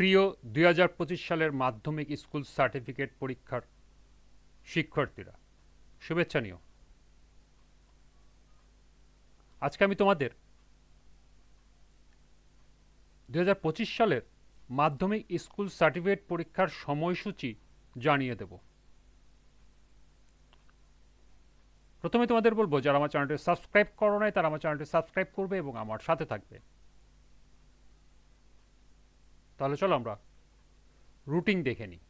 প্রিয় দুই হাজার পঁচিশ সালের মাধ্যমিক স্কুল সার্টিফিকেট পরীক্ষার শিক্ষার্থীরা, শুভেচ্ছা নিও। আজকে আমি তোমাদের দুই হাজার পঁচিশ সালের মাধ্যমিক স্কুল সার্টিফিকেট পরীক্ষার সময়সূচি জানিয়ে দেব। প্রথমে তোমাদের বলব, যারা আমার চ্যানেলটি সাবস্ক্রাইব করো নাই, তারা আমার চ্যানেলটি সাবস্ক্রাইব করবে এবং আমার সাথে থাকবে। তাহলে চলো আমরা রুটিন দেখে নিই।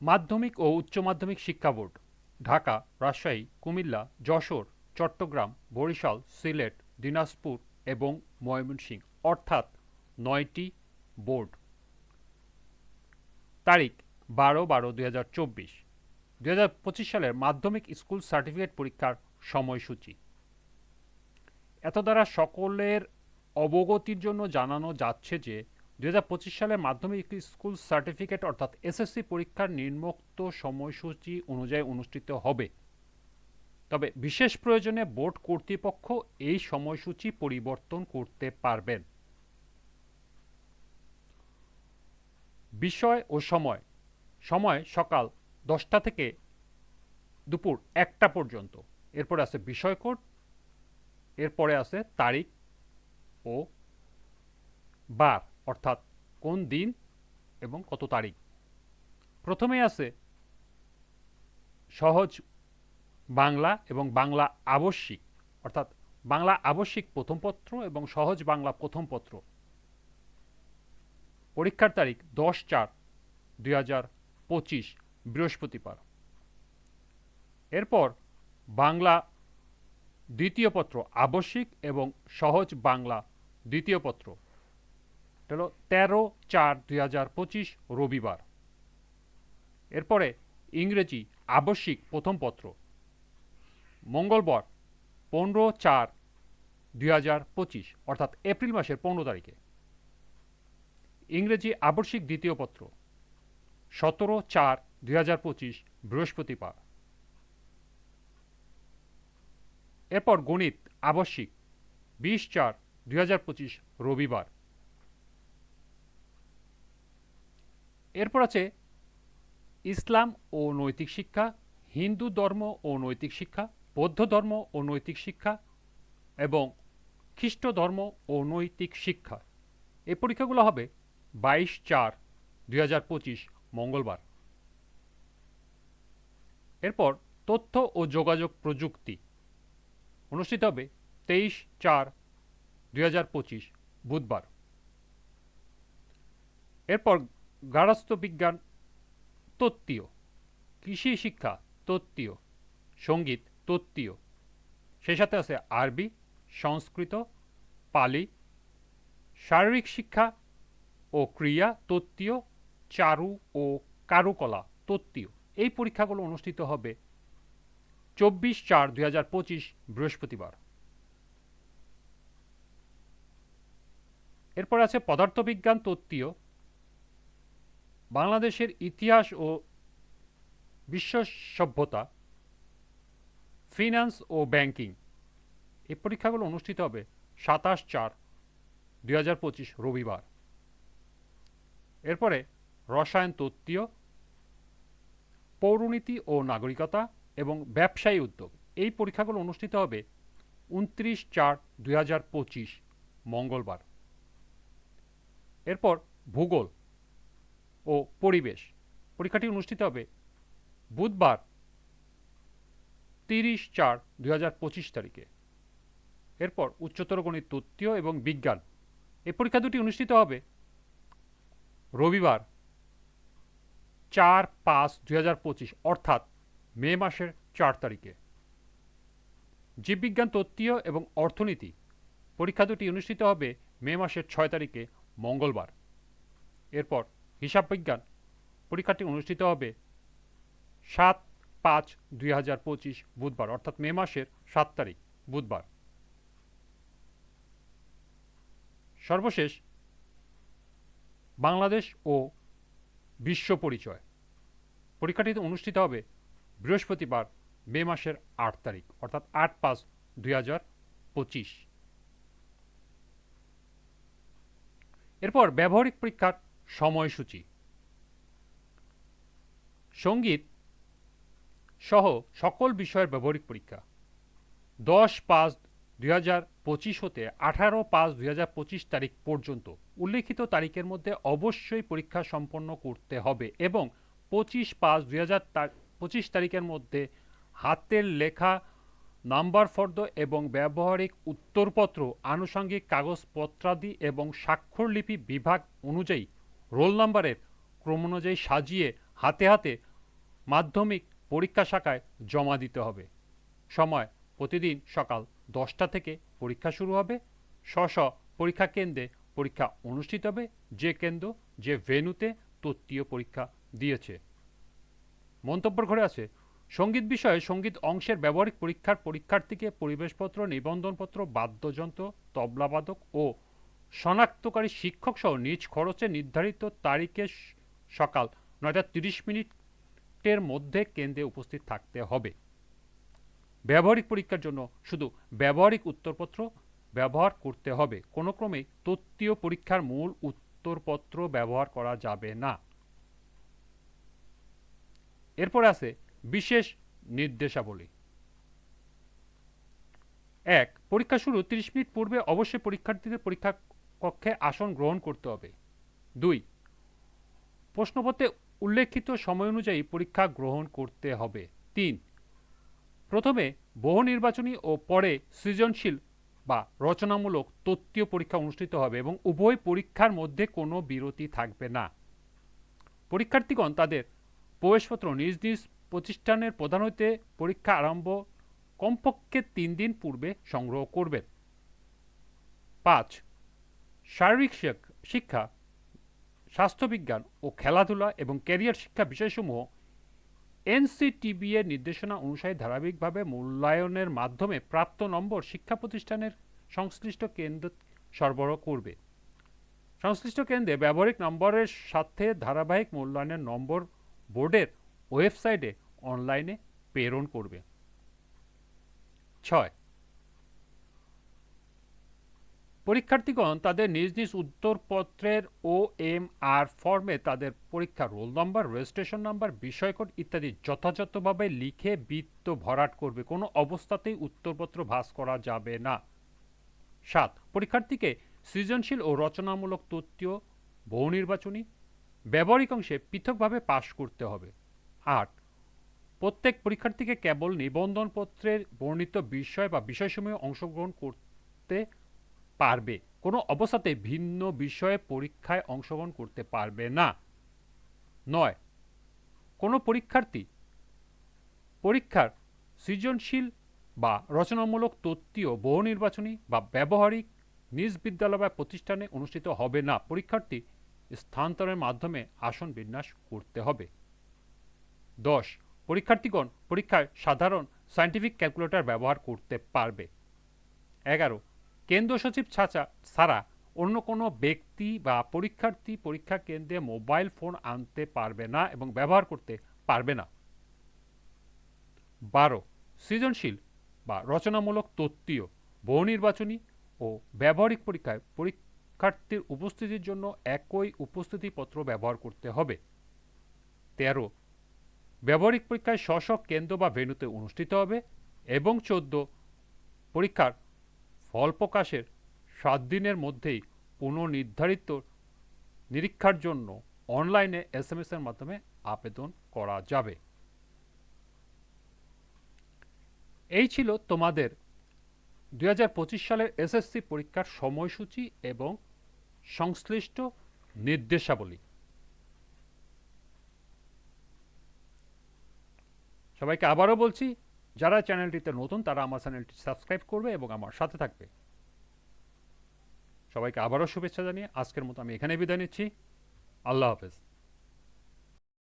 মাধ্যমিক ও উচ্চ মাধ্যমিক শিক্ষা বোর্ড, ঢাকা, রাজশাহী, কুমিল্লা, যশোর, চট্টগ্রাম, বরিশাল, সিলেট, দিনাজপুর এবং ময়মনসিংহ, অর্থাৎ নয়টি বোর্ড। তারিখ, বারো বারো দুই হাজার চব্বিশ। দুই হাজার পঁচিশ সালের মাধ্যমিক স্কুল সার্টিফিকেট পরীক্ষার সময়সূচি। এত দ্বারা সকলের অবগতির জন্য জানানো যাচ্ছে যে দুই সালের মাধ্যমিক স্কুল সার্টিফিকেট অর্থাৎ এসএসসি পরীক্ষার নিম্নোক্ত সময়সূচি অনুযায়ী অনুষ্ঠিত হবে। তবে বিশেষ প্রয়োজনে বোর্ড কর্তৃপক্ষ এই সময়সূচি পরিবর্তন করতে পারবেন। বিষয় ও সময়। সময় সকাল দশটা থেকে দুপুর একটা পর্যন্ত। এরপরে আছে বিষয় কোড, এরপরে আছে তারিখ ও বার, অর্থাৎ কোন দিন এবং কত তারিখ। প্রথমে আছে সহজ বাংলা এবং বাংলা আবশ্যিক, অর্থাৎ বাংলা আবশ্যিক প্রথম পত্র এবং সহজ বাংলা প্রথম পত্র। পরীক্ষার তারিখ দশ চার দুই হাজার পঁচিশ, বৃহস্পতিবার। এরপর বাংলা দ্বিতীয় পত্র, আবশ্যিক এবং সহজ বাংলা দ্বিতীয় পত্র। তেরো চার দুই হাজার পঁচিশ, রবিবার। এরপরে ইংরেজি, আবশ্যিক, প্রথম পত্র। মঙ্গলবার, পনেরো চার দুই হাজার পঁচিশ, অর্থাৎ এপ্রিল মাসের পনেরো তারিখে। ইংরেজি, আবশ্যিক, দ্বিতীয় পত্র। সতেরো চার দুই হাজার পঁচিশ, বৃহস্পতিবার। এরপর গণিত, আবশ্যিক। বিশ চার, দুই রবিবার। এরপর আছে ইসলাম ও নৈতিক শিক্ষা, হিন্দু ধর্ম ও নৈতিক শিক্ষা, বৌদ্ধ ধর্ম ও নৈতিক শিক্ষা এবং খ্রিস্ট ধর্ম ও নৈতিক শিক্ষা। এই পরীক্ষাগুলো হবে বাইশ চার, দুই মঙ্গলবার। এরপর তথ্য ও যোগাযোগ প্রযুক্তি। অনুষ্ঠিত হবে তেইশ চার দুই বুধবার। এরপর গার্হস্থ্য বিজ্ঞান তত্ত্বীয়, কৃষি শিক্ষা তত্ত্বীয়, সংগীত তত্ত্বীয়। সেই সাথে আছে আরবি, সংস্কৃত, পালি, শারীরিক শিক্ষা ও ক্রিয়া তত্ত্বীয়, চারু ও কারুকলা তত্ত্বীয়। এই পরীক্ষাগুলো অনুষ্ঠিত হবে চব্বিশ চার দুই হাজার পঁচিশ বৃহস্পতিবার। এরপর আছে পদার্থবিজ্ঞান তত্ত্বীয়। বাংলাদেশের ইতিহাস ও বিশ্ব সভ্যতা, ফিনান্স ও ব্যাংকিং। এই পরীক্ষাগুলো অনুষ্ঠিত হবে সাতাশ চার দুই হাজার পঁচিশ রবিবার। এরপরে রসায়ন তত্ত্বীয়, পৌরনীতি ও নাগরিকতা এবং ব্যবসায়ী উদ্যোগ। এই পরীক্ষাগুলো অনুষ্ঠিত হবে উনত্রিশ চার দুই হাজার পঁচিশ মঙ্গলবার। এরপর ভূগোল ও পরিবেশ। পরীক্ষাটি অনুষ্ঠিত হবে বুধবার তিরিশ চার দুই হাজার পঁচিশ তারিখে। এরপর উচ্চতর গণিত তত্ত্বীয় এবং বিজ্ঞান। এই পরীক্ষা দুটি অনুষ্ঠিত হবে রবিবার চার পাঁচ দুই হাজার পঁচিশ, অর্থাৎ মে মাসের চার তারিখে। জীববিজ্ঞান তত্ত্বীয় এবং অর্থনীতি পরীক্ষা দুটি অনুষ্ঠিত হবে মে মাসের ছয় তারিখে, মঙ্গলবার। এরপর হিসাব বিজ্ঞান পরীক্ষাটি অনুষ্ঠিত হবে সাত পাঁচ দুই হাজার পঁচিশ বুধবার, অর্থাৎ মে মাসের সাত তারিখ, বুধবার। সর্বশেষ বাংলাদেশ ও বিশ্ব পরিচয়। পরীক্ষাটি অনুষ্ঠিত হবে বৃহস্পতিবার, মে মাসের আট তারিখ, অর্থাৎ আট পাঁচ দুই হাজার পঁচিশ। এরপর ব্যবহারিক পরীক্ষার সময়সূচি। সংগীত সহ সকল বিষয়ের ব্যবহারিক পরীক্ষা। দশ পাঁচ দুই হাজার পঁচিশ হতে আঠারো পাঁচ দুই হাজার পঁচিশ তারিখ পর্যন্ত উল্লেখিত তারিখের মধ্যে অবশ্যই পরীক্ষা সম্পন্ন করতে হবে এবং পঁচিশ পাঁচ দুই হাজার পঁচিশ তারিখের মধ্যে হাতের লেখা, নাম্বার ফর্দ এবং ব্যবহারিক উত্তরপত্র, আনুষঙ্গিক কাগজপত্রাদি এবং স্বাক্ষরলিপি বিভাগ অনুযায়ী রোল নাম্বারের ক্রম অনুযায়ী সাজিয়ে হাতে হাতে মাধ্যমিক পরীক্ষা শাখায় জমা দিতে হবে। সময় প্রতিদিন সকাল দশটা থেকে পরীক্ষা শুরু হবে। স্ব পরীক্ষা কেন্দ্রে পরীক্ষা অনুষ্ঠিত হবে। যে কেন্দ্র, যে ভেন্যুতে তত্ত্বীয় পরীক্ষা দিয়েছে। মন্তব্যের ঘরে আছে, সংগীত বিষয়ে সংগীত অংশের ব্যবহারিক পরীক্ষার পরীক্ষার্থীকে পরিবেশপত্র, নিবন্ধনপত্র, বাদ্যযন্ত্র, তবলাবাদক ও শনাক্তকারী শিক্ষক সহ নিজ খরচে নির্ধারিত তারিখে সকাল নয়টা তিরিশ মিনিটের মধ্যে কেন্দ্রে উপস্থিত থাকতে হবে। ব্যবহারিক পরীক্ষার জন্য শুধু ব্যবহারিক উত্তরপত্র ব্যবহার করতে হবে। কোনো ক্রমে তত্ত্বীয় পরীক্ষার মূল উত্তরপত্র ব্যবহার করা যাবে না। এরপর আছে বিশেষ নির্দেশাবলী। এক, পরীক্ষা শুরু তিরিশ মিনিট পূর্বে অবশ্যই পরীক্ষার্থীদের পরীক্ষা কক্ষে আসন গ্রহণ করতে হবে। দুই, প্রশ্নপত্রে উল্লেখিত সময় অনুযায়ী পরীক্ষা গ্রহণ করতে হবে। তিন, প্রথমে বহু নির্বাচনী ও পরে সৃজনশীল বা রচনামূলক তত্ত্বীয় পরীক্ষা অনুষ্ঠিত হবে এবং উভয় পরীক্ষার মধ্যে কোনো বিরতি থাকবে না। পরীক্ষার্থীগণ তাদের প্রবেশপত্র নিজ নিজ প্রতিষ্ঠানের প্রধান হইতে পরীক্ষা আরম্ভ কমপক্ষে তিন দিন পূর্বে সংগ্রহ করবেন। পাঁচ, শারীরিক শিক- শিক্ষা, স্বাস্থ্যবিজ্ঞান ও খেলাধুলা এবং ক্যারিয়ার শিক্ষা বিষয়সমূহ এনসিটিবি এর নির্দেশনা অনুসারে ধারাবাহিকভাবে মূল্যায়নের মাধ্যমে প্রাপ্ত নম্বর শিক্ষা প্রতিষ্ঠানের সংশ্লিষ্ট কেন্দ্র সরবরাহ করবে। সংশ্লিষ্ট কেন্দ্রে ব্যবহারিক নম্বরের সাথে ধারাবাহিক মূল্যায়নের নম্বর বোর্ডের ওয়েবসাইটে অনলাইনে প্রেরণ করবে। ছয়। পরীক্ষার্থীগণ তাদের নিজ নিজ উত্তরপত্রের ও এম আর ফর্মে তাদের পরীক্ষার রোল নম্বর রেজিস্ট্রেশন নাম্বার বিষয়কোড ইত্যাদি যথাযথভাবে লিখে বৃত্ত ভরাট করবে। কোনো অবস্থাতেই উত্তরপত্র ভাস করা যাবে না। সাত। পরীক্ষার্থীকে সৃজনশীল ও রচনামূলক তথ্য, বহু নির্বাচনী ব্যবহারিক অংশে পৃথকভাবে পাশ করতে হবে। আট, প্রত্যেক পরীক্ষার্থীকে কেবল নিবন্ধনপত্রের বর্ণিত বিষয় বা বিষয়সমূহে অংশগ্রহণ করতে পারবে। কোনো অবস্থাতে ভিন্ন বিষয়ে পরীক্ষায় অংশগ্রহণ করতে পারবে না। নয়, কোনো পরীক্ষার্থী পরীক্ষার সৃজনশীল বা রচনামূলক তত্ত্বীয় বহু নির্বাচনী বা ব্যবহারিক নিজ বিদ্যালয় বা প্রতিষ্ঠানে অনুষ্ঠিত হবে না। পরীক্ষার্থী স্থানান্তরের মাধ্যমে আসন বিন্যাস করতে হবে। দশ, পরীক্ষার্থীগণ পরীক্ষায় সাধারণ সায়েন্টিফিক ক্যালকুলেটর ব্যবহার করতে পারবে। এগারো কেন্দ্র সচিব ছাড়া ছাড়া অন্য কোনো ব্যক্তি বা পরীক্ষার্থী পরীক্ষা কেন্দ্রে মোবাইল ফোন আনতে পারবে না এবং ব্যবহার করতে পারবে না। বারো, সৃজনশীল বা রচনামূলক তত্ত্বীয়, বহু নির্বাচনী ও ব্যবহারিক পরীক্ষায় পরীক্ষার্থীর উপস্থিতির জন্য একই উপস্থিতিপত্র ব্যবহার করতে হবে। তেরো, ব্যবহারিক পরীক্ষায় স্ব কেন্দ্র বা ভেন্যুতে অনুষ্ঠিত হবে এবং চোদ্দ, পরীক্ষার ফল প্রকাশের সাত দিনের মধ্যেই পুনর্নির্ধারিত নিরীক্ষার জন্য অনলাইনে এস এম এর মাধ্যমে আবেদন করা যাবে। এই ছিল তোমাদের দু হাজার পঁচিশ সালের এসএসসি পরীক্ষার সময়সূচি এবং সংশ্লিষ্ট নির্দেশাবলী। সবাইকে আবারও বলছি, যারা চ্যানেলটিতে নতুন, তারা আমার চ্যানেলটি সাবস্ক্রাইব করবে এবং আমার সাথে থাকবে। সবাইকে আবারও শুভেচ্ছা জানিয়ে আজকের মতো আমি এখানে বিদায় নিচ্ছি। আল্লাহ হাফেজ।